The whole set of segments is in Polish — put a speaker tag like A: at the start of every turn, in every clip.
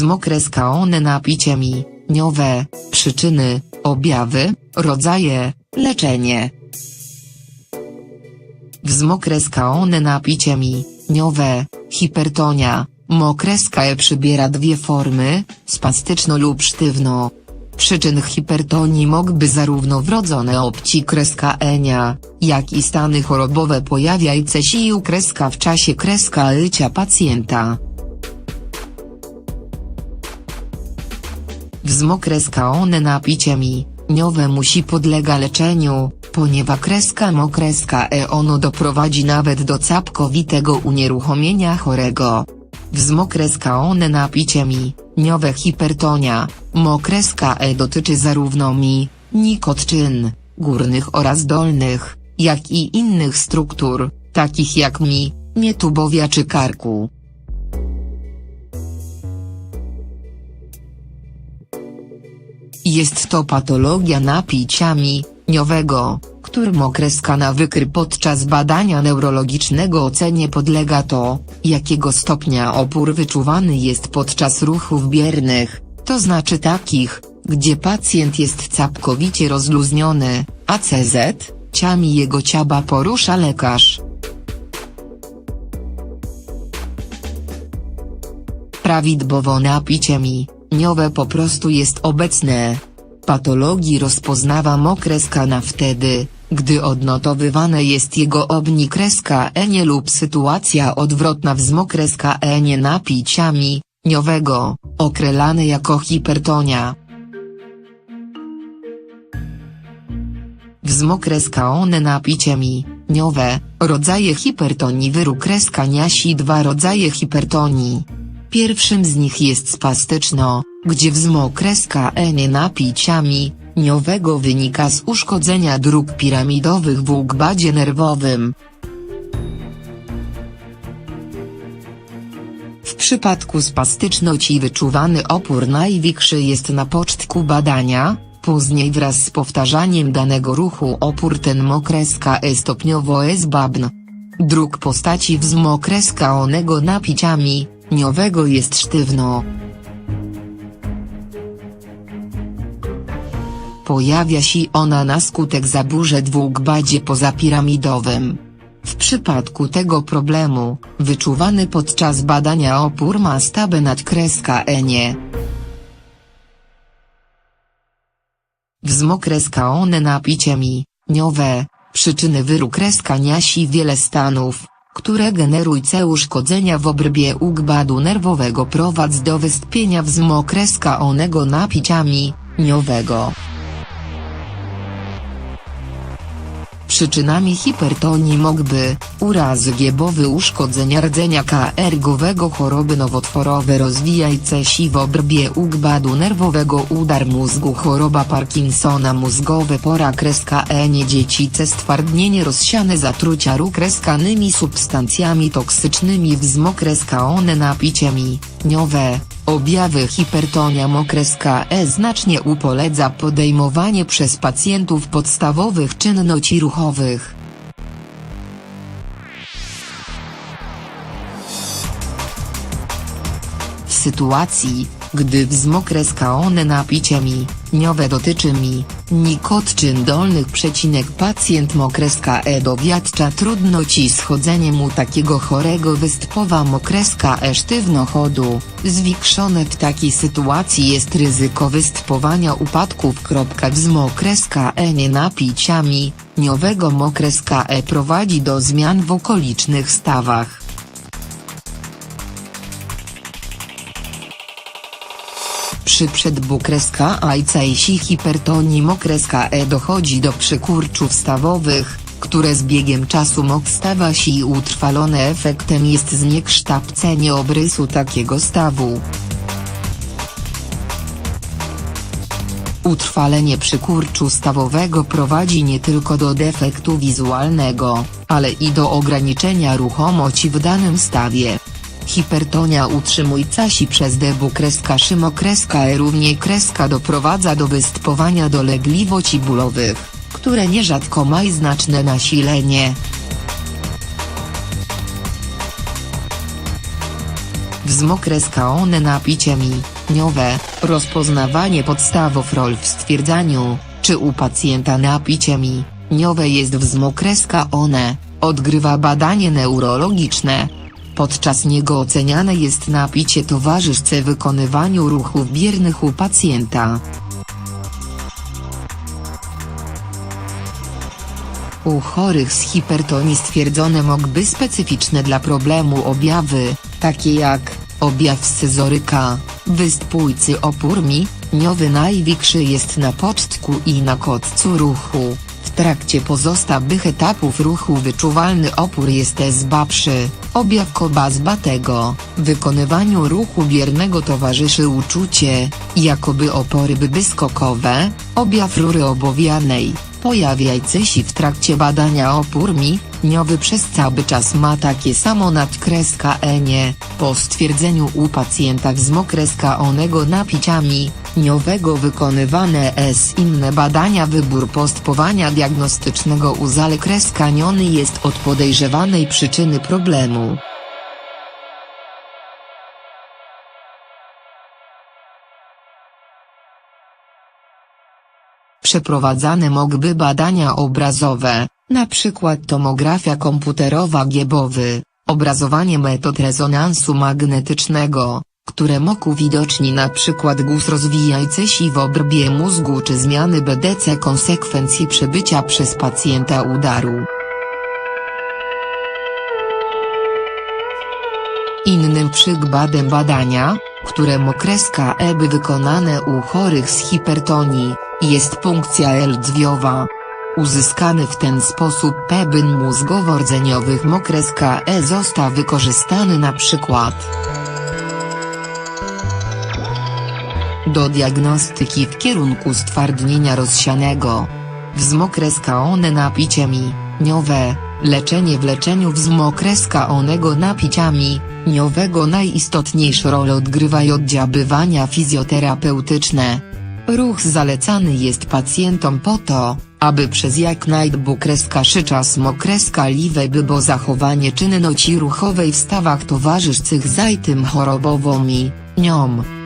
A: Wzmokreska one napicie mi, niowe, przyczyny, objawy, rodzaje, leczenie. Wzmokreska one napicie mi, niowe, hipertonia, mokreska e przybiera dwie formy, spastyczno lub sztywno. Przyczyn hipertonii mogłyby zarówno wrodzone obci kreska enia, jak i stany chorobowe pojawiające się kreska w czasie kreska życia pacjenta. Wzmokreska one napicie mi, niowe musi podlega leczeniu, ponieważ kreska mokreska e ono doprowadzi nawet do całkowitego unieruchomienia chorego. Wzmokreska one napicie mi, niowe hipertonia, mokreska e dotyczy zarówno mi, nikotczyn, górnych oraz dolnych, jak i innych struktur, takich jak mi, nietubowia czy karku. Jest to patologia napicia niowego, którym okreska nawykry podczas badania neurologicznego ocenie podlega to, jakiego stopnia opór wyczuwany jest podczas ruchów biernych, to znaczy takich, gdzie pacjent jest całkowicie rozluźniony, a CZ, ciami jego ciaba porusza lekarz. Prawidłowo napicie mi, niowe po prostu jest obecne. Patologii rozpoznawa mokreska na wtedy, gdy odnotowywane jest jego obnikreska enie lub sytuacja odwrotna wzmokreska enie napiciami, niowego, okrelane jako hipertonia. Wzmokreska one napicie mi, niowe, rodzaje hipertonii wyrukreska niasi dwa rodzaje hipertonii. Pierwszym z nich jest spastyczno, gdzie wzmokreska enie napiciami, niowego wynika z uszkodzenia dróg piramidowych w układzie nerwowym. W przypadku spastyczności wyczuwany opór największy jest na początku badania, później wraz z powtarzaniem danego ruchu opór ten mokreska e stopniowo esbabn. Dróg postaci wzmokreska onego napiciami, niowego jest sztywno. Pojawia się ona na skutek zaburzeń w układzie pozapiramidowym. W przypadku tego problemu, wyczuwany podczas badania opór ma stawę nadkreska enie. Wzmokreska one napicie mi, niowe, przyczyny wyrukreska niasi wiele stanów, które generują uszkodzenia w obrębie układu nerwowego prowadz do wystąpienia wzmokreska onego napiciami, niowego. Przyczynami hipertonii mogłyby, urazy giebowe uszkodzenia rdzenia ergowego choroby nowotworowe w obrębie układu nerwowego udar mózgu choroba Parkinsona mózgowe pora kreska enie dziecice stwardnienie rozsiane zatrucia róg kreskanymi substancjami toksycznymi wzmokreska one napiciemi, niowe, Objawy hipertonia mokreska E znacznie upoledza podejmowanie przez pacjentów podstawowych czynności ruchowych. W sytuacji, gdy wzmokreska one napicie mi, niowe dotyczy mi, nikotczyn dolnych przecinek pacjent mokreska e dowiadcza trudności z chodzeniem u takiego chorego wystpowa mokreska e sztywno chodu, zwiększone w takiej sytuacji jest ryzyko wystpowania upadków. Wzmokreska e nie napiciami, niowego mokreska e prowadzi do zmian w okolicznych stawach. Przy przedbu kreska A i jeśli hipertonii mokreska E dochodzi do przykurczów stawowych, które z biegiem czasu mok stawa się utrwalone efektem jest zniekształcenie obrysu takiego stawu. Utrwalenie przykurczu stawowego prowadzi nie tylko do defektu wizualnego, ale i do ograniczenia ruchomości w danym stawie. Hipertonia utrzymująca się przez debu kreska szymo kreska e równie kreska doprowadza do występowania dolegliwości bólowych, które nierzadko mają znaczne nasilenie. Wzmokreska one napicie mi, niowe, rozpoznawanie podstawów rol w stwierdzaniu, czy u pacjenta napicie mi, niowe jest wzmokreska one, odgrywa badanie neurologiczne. Podczas niego oceniane jest napicie towarzyszce wykonywaniu ruchów biernych u pacjenta. U chorych z hipertonii stwierdzone mogły specyficzne dla problemu objawy, takie jak objaw scyzoryka, występujący opór mi, niowy największy jest na pocztku i na kotcu ruchu. W trakcie pozostałych etapów ruchu wyczuwalny opór jest słabszy, objaw kobazbatego, wykonywaniu ruchu biernego towarzyszy uczucie, jakoby opory były skokowe, objaw rury obowianej, pojawiający się w trakcie badania opór mi, niowy przez cały czas ma takie samo nadkreska enie, po stwierdzeniu u pacjenta wzmokreska onego napiciami, niowego wykonywane s inne badania wybór postpowania diagnostycznego uzalekreskaniony jest od podejrzewanej przyczyny problemu. Przeprowadzane mogły badania obrazowe, przykład tomografia komputerowa giebowy, obrazowanie metod rezonansu magnetycznego, które mogą widoczni na przykład guz rozwijający się w obrębie mózgu czy zmiany BDC konsekwencji przebycia przez pacjenta udaru. Innym przykładem badania, które mokreska EBY wykonane u chorych z hipertonii, jest punkcja L-dźwiowa. Uzyskany w ten sposób pebyn mózgowo-rdzeniowych mokreska E został wykorzystany na przykład do diagnostyki w kierunku stwardnienia rozsianego. Wzmokreska one napiciami, niowe, leczenie w leczeniu wzmokreska onego napiciami, niowego najistotniejszą rolę odgrywają oddziaływania fizjoterapeutyczne. Ruch zalecany jest pacjentom po to, aby przez jak najdbukreska czas mokreska liwej by bo zachowanie czynności ruchowej w stawach towarzyszcych zajtym chorobowomi, niom.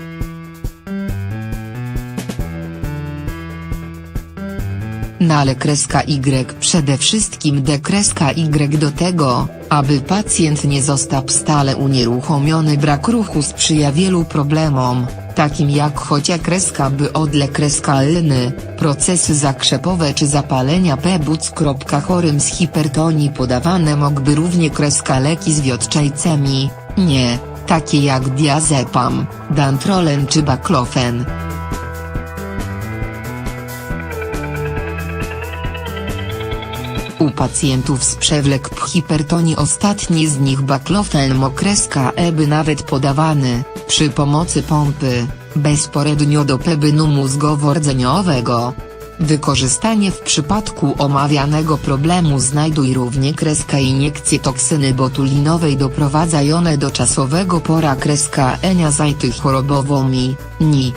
A: Na ale kreska Y przede wszystkim D kreska Y do tego, aby pacjent nie został stale unieruchomiony brak ruchu sprzyja wielu problemom, takim jak chocia kreska by odle kreska lny, procesy zakrzepowe czy zapalenia pebóc. Chorym z hipertonii podawane mogły równie kreska leki z wiotczajcemi, nie, takie jak diazepam, dantrolen czy baklofen. U pacjentów z przewlek hipertonii ostatni z nich baklofen mokreska EBY nawet podawany, przy pomocy pompy, bezporednio do pebynu mózgowo-rdzeniowego. Wykorzystanie w przypadku omawianego problemu znajduj równie kreska iniekcje toksyny botulinowej doprowadzające do czasowego pora kreska enia zajtych chorobowomi, NI.